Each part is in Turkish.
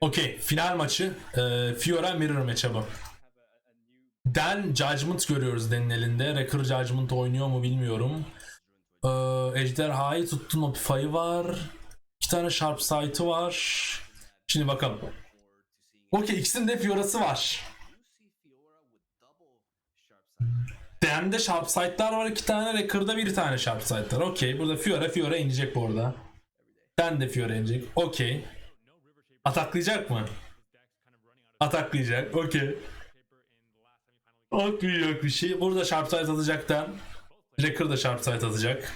Okey. Final maçı. Ee, Fiora Mirror matchup'ı. Dan Judgment görüyoruz Dan'in elinde. Wrecker Judgment oynuyor mu bilmiyorum. Ee, Ejderha'yı tuttu. Notify var. İki tane Sharp Sight'ı var. Şimdi bakalım. Okey ikisinin de Fiora'sı var. Dan'de Sharp Sight'lar var iki tane. Wrecker'da bir tane Sharp Sight var. Okey burada Fiora Fiora inecek bu arada. Dan de Fiora inecek. Okey. Ataklayacak mı? Ataklayacak. Okey. Atmayacak bir şey. Burada Sharp Sight atacak Dan. Wrecker da Sharp Sight atacak.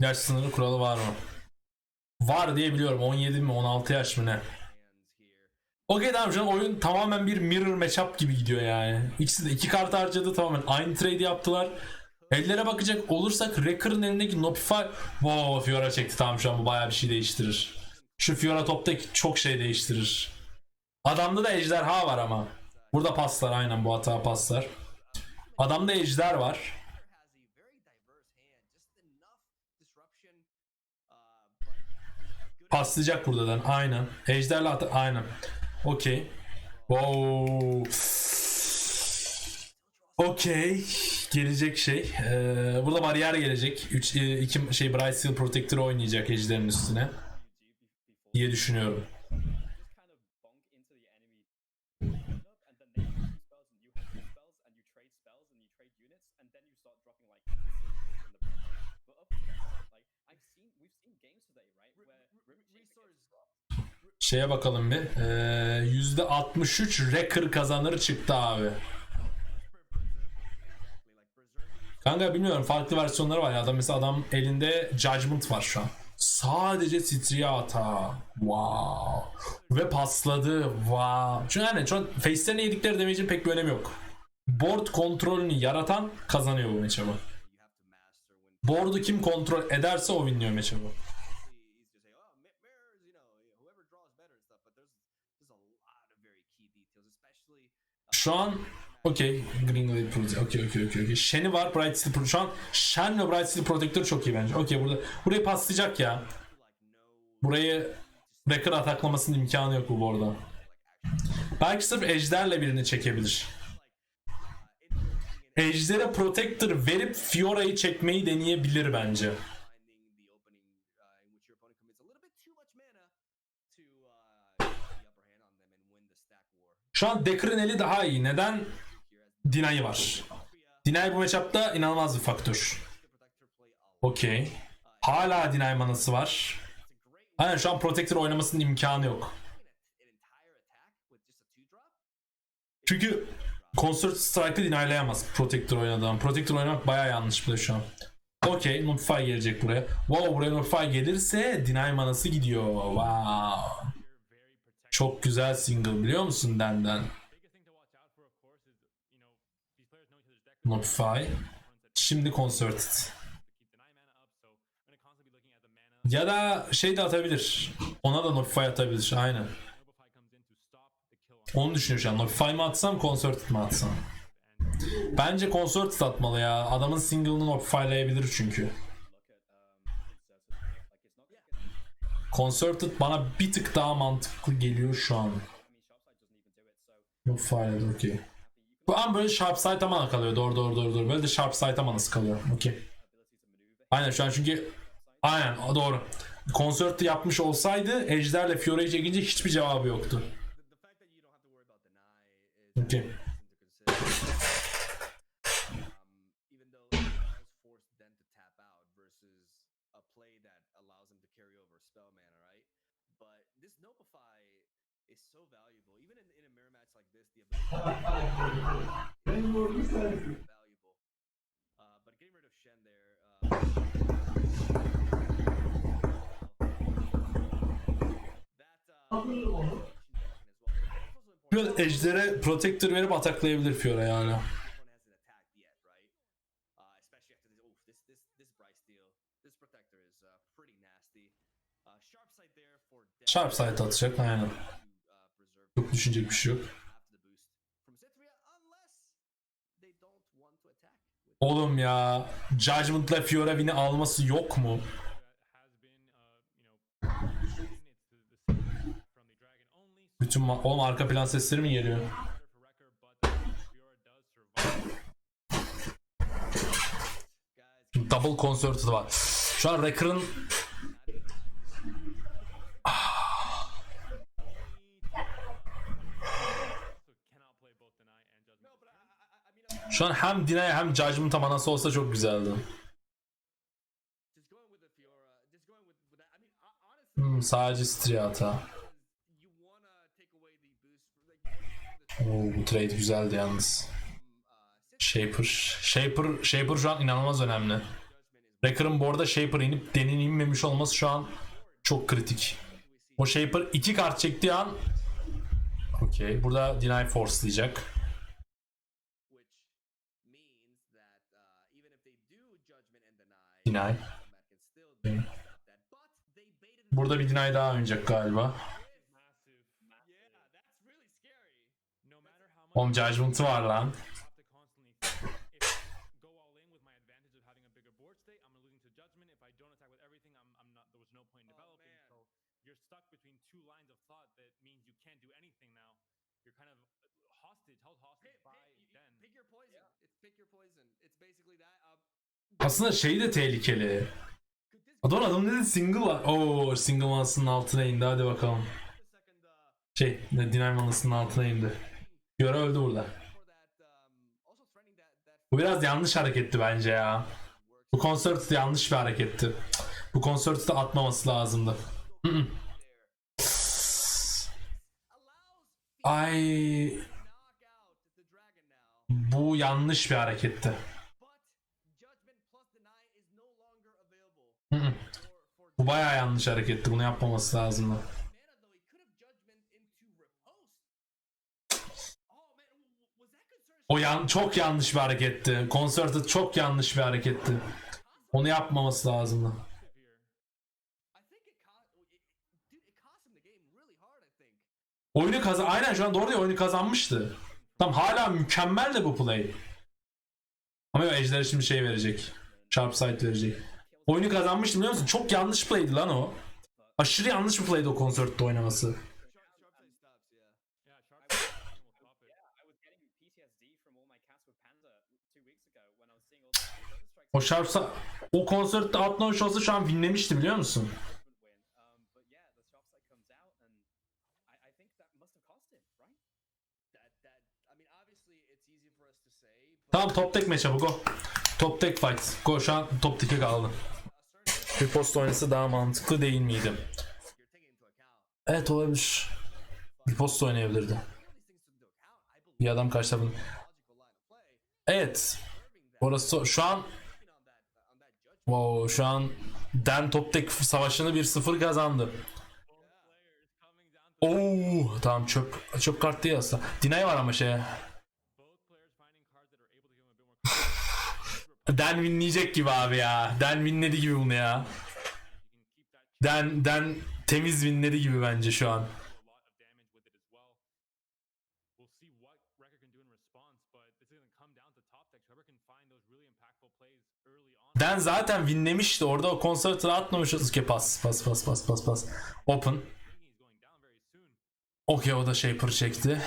Yaş sınırı kuralı var mı? Var diye biliyorum. 17 mi 16 yaş mı ne? Okey tamam şu oyun tamamen bir mirror matchup gibi gidiyor yani. İkisi de iki kart harcadı tamamen aynı trade yaptılar. Ellere bakacak olursak Wrecker'ın elindeki Nopify Wow Fiora çekti tamam şu an bu bayağı bir şey değiştirir. Şu Fiora toptaki çok şey değiştirir. Adamda da ejderha var ama. Burada paslar aynen bu hata paslar. Adamda ejder var. Paslayacak buradan. Aynen. Ejderle at aynen. Okey. Wow. Okey. Gelecek şey. Ee, burada bariyer gelecek. 3 2 şey Bright Steel Protector oynayacak ejderin üstüne. diye düşünüyorum. Şeye bakalım bir. Ee, %63 Wrecker kazanır çıktı abi. Kanka bilmiyorum farklı versiyonları var ya. Adam mesela adam elinde Judgment var şu an. Sadece Striata. Wow. Ve pasladı. Wow. Çünkü şu an face'lerine yedikleri damage'in pek bir önemi yok. Board kontrolünü yaratan kazanıyor bu matchup'ı. Board'u kim kontrol ederse o winliyor details, especially Şu an okey Green Glade Protector. Okey okey okey okey. Shen'i var Bright Steel Pro- Şu an Shen ve Bright Steel Protector çok iyi bence. Okey burada burayı paslayacak ya. Burayı Wrecker ataklamasının imkanı yok bu arada. Belki sırf Ejder'le birini çekebilir. Ejder'e Protector verip Fiora'yı çekmeyi deneyebilir bence. Şu an Decker'ın eli daha iyi. Neden? Deny var. Deny bu matchup'ta inanılmaz bir faktör. Okey. Hala deny manası var. Aynen şu an Protector oynamasının imkanı yok. Çünkü Concert Strike'ı denylayamaz Protector oynadığım. Protector oynamak bayağı yanlış bile şu an. Okey Notify gelecek buraya. Wow buraya Notify gelirse deny manası gidiyor. Wow. Çok güzel single biliyor musun Den'den? At the mana. Ya da şey de atabilir. Ona da Notify atabilir. Aynen. Notify Onu düşünüyorum şu an. Notify mı atsam, Concerted mi atsam? Bence Concerted atmalı ya. Adamın single'ını Notify'layabilir çünkü. Concerted bana bir tık daha mantıklı geliyor şu an. Notify'ladı okey. Bu an böyle Sharp Sight'a mana kalıyor. Doğru doğru doğru doğru. Böyle de Sharp Sight'a manası kalıyor. Okey. Aynen şu an çünkü Aynen doğru. Concerted yapmış olsaydı Ejder'le Fiora'yı çekince hiçbir cevabı yoktu. The, Biraz Ejder'e Protector verip ataklayabilir Fiora yani. Sharp side atacak aynen. Çok düşünecek bir şey yok. Oğlum ya Judgment'la Fiora win'i alması yok mu? Bütün ma- Oğlum arka plan sesleri mi geliyor? Double concert'ı var. Şu an Wrecker'ın şu an hem Deny hem Judgment'a manası olsa çok güzeldi. Hmm, sadece Striata. Oo, bu trade güzeldi yalnız. Shaper. Shaper, Shaper şu an inanılmaz önemli. Wrecker'ın bu arada Shaper inip Den'in inmemiş olması şu an çok kritik. O Shaper iki kart çektiği an Okey. Burada Deny forcelayacak. which that uh, even if they do judgment and deny, Deny. Matt can still do that. But they baited it Burada bir Deny daha oynayacak galiba. Oğlum Judgment'ı var lan. So you're stuck between two lines of thought that means you can't do anything now. You're kind of Aslında şey de tehlikeli. Adam adam dedi single var. Oo single manasının altına indi hadi bakalım. uh, Şey ne Deny manasının altına indi. Fiora öldü burada. Um, Bu biraz yanlış hareketti bence ya. Bu konsert yanlış bir hareketti. Bu konserti de atmaması lazımdı. Ay bu yanlış bir hareketti. Bu bayağı yanlış hareketti. Bunu yapmaması lazımdı. O yan çok yanlış bir hareketti. Konserte çok yanlış bir hareketti. Onu yapmaması lazımdı. Oyunu kazan aynen şu an doğru değil oyunu kazanmıştı. Tam hala mükemmel de bu play. Ama yok Ejder'e şimdi şey verecek. Sharp side verecek. Oyunu kazanmıştı biliyor musun? Çok yanlış play'di lan o. Aşırı yanlış bir play'di o konserde oynaması. Sharp, sharp play stops. Yeah. Yeah, Sharp will stop it. yeah, Tamam top tek matchup'ı go. Top tek fight. Go şu an top teke kaldı. Bir post oynası daha mantıklı değil miydi? Evet olabilir. Bir post oynayabilirdi. Bir adam karşı tarafın. Evet. Orası şu an wow, şu an Den top tek savaşını 1-0 kazandı. Oo, tamam çöp çöp kart değil aslında. Deny var ama şey. Den winleyecek gibi abi ya. Den winledi gibi bunu ya. Den Den temiz winledi gibi bence şu an. Den zaten winlemişti. Orada o konsertini atmamış. Ki pas pas pas pas pas pas. Open. Okey o da Shaper çekti.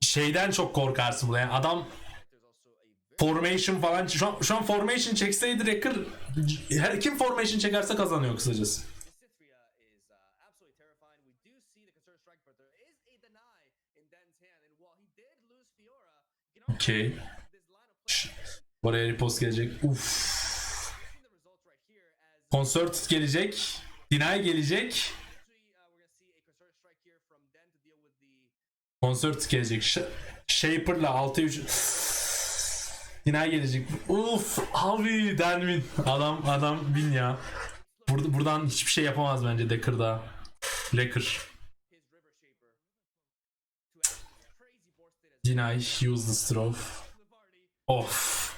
Şeyden çok korkarsın burada. Yani adam formation falan şu an, şu an formation çekseydi Wrecker her kim formation çekerse kazanıyor kısacası. Play. Oraya repost gelecek. Uf. Concert gelecek. Deny gelecek. Concert gelecek. Sh- Shaper'la 6-3. Deny gelecek. Uf. Abi Denwin. Adam adam win ya. Burada, buradan hiçbir şey yapamaz bence Decker'da. Lecker. his river shaper to have this crazy board state as Deny use the stroke. the party. Of.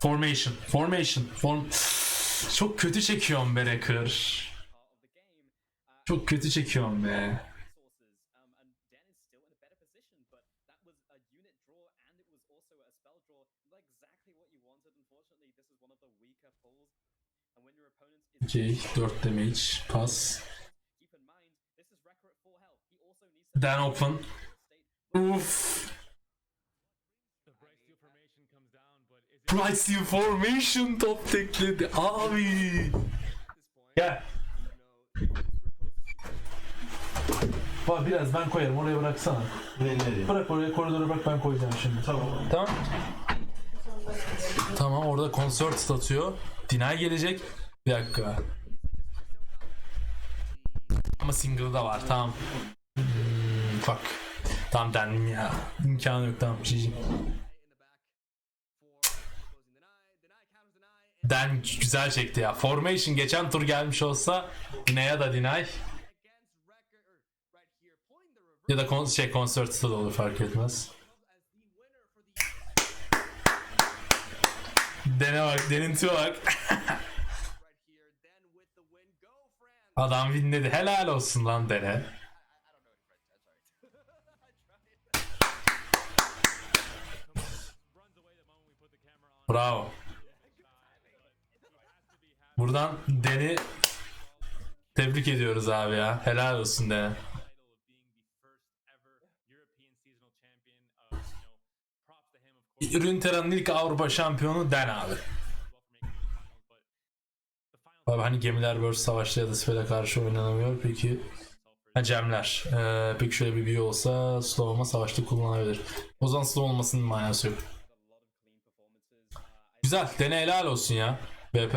Formation. Formation. Form... Çok kötü çekiyorum be uh, Çok kötü çekiyorum be. Okey 4 damage. Pas. keep in mind, but is it Bright Steel Formation top tekledi. Abi. Gel. Bak biraz ben koyarım oraya bıraksana. Bırak oraya koridora bırak ben koyacağım şimdi. Tamam. Tamam. Tamam orada konsort statıyor. Deny gelecek. Bir dakika. Ama single da var tamam. Hmm, fuck. Tamam dendim ya. İmkanı yok tamam. GG. Den güzel çekti ya. Formation geçen tur gelmiş olsa Dine'ye da deny ya da kon şey Concert'ta da olur fark etmez. Dene bak, deninti bak. Adam winledi. Helal olsun lan Dene. runs Buradan Den'i tebrik ediyoruz abi ya. Helal olsun Dene. Rüntera'nın ilk Avrupa şampiyonu Den abi. Abi hani gemiler vs savaşta ya da spell'e karşı oynanamıyor. Peki ha, Cemler. Ee, peki şöyle bir büyü olsa Slow'uma savaşta kullanabilir. O zaman Slow olmasının manası yok. Güzel. Dene helal olsun ya. BP.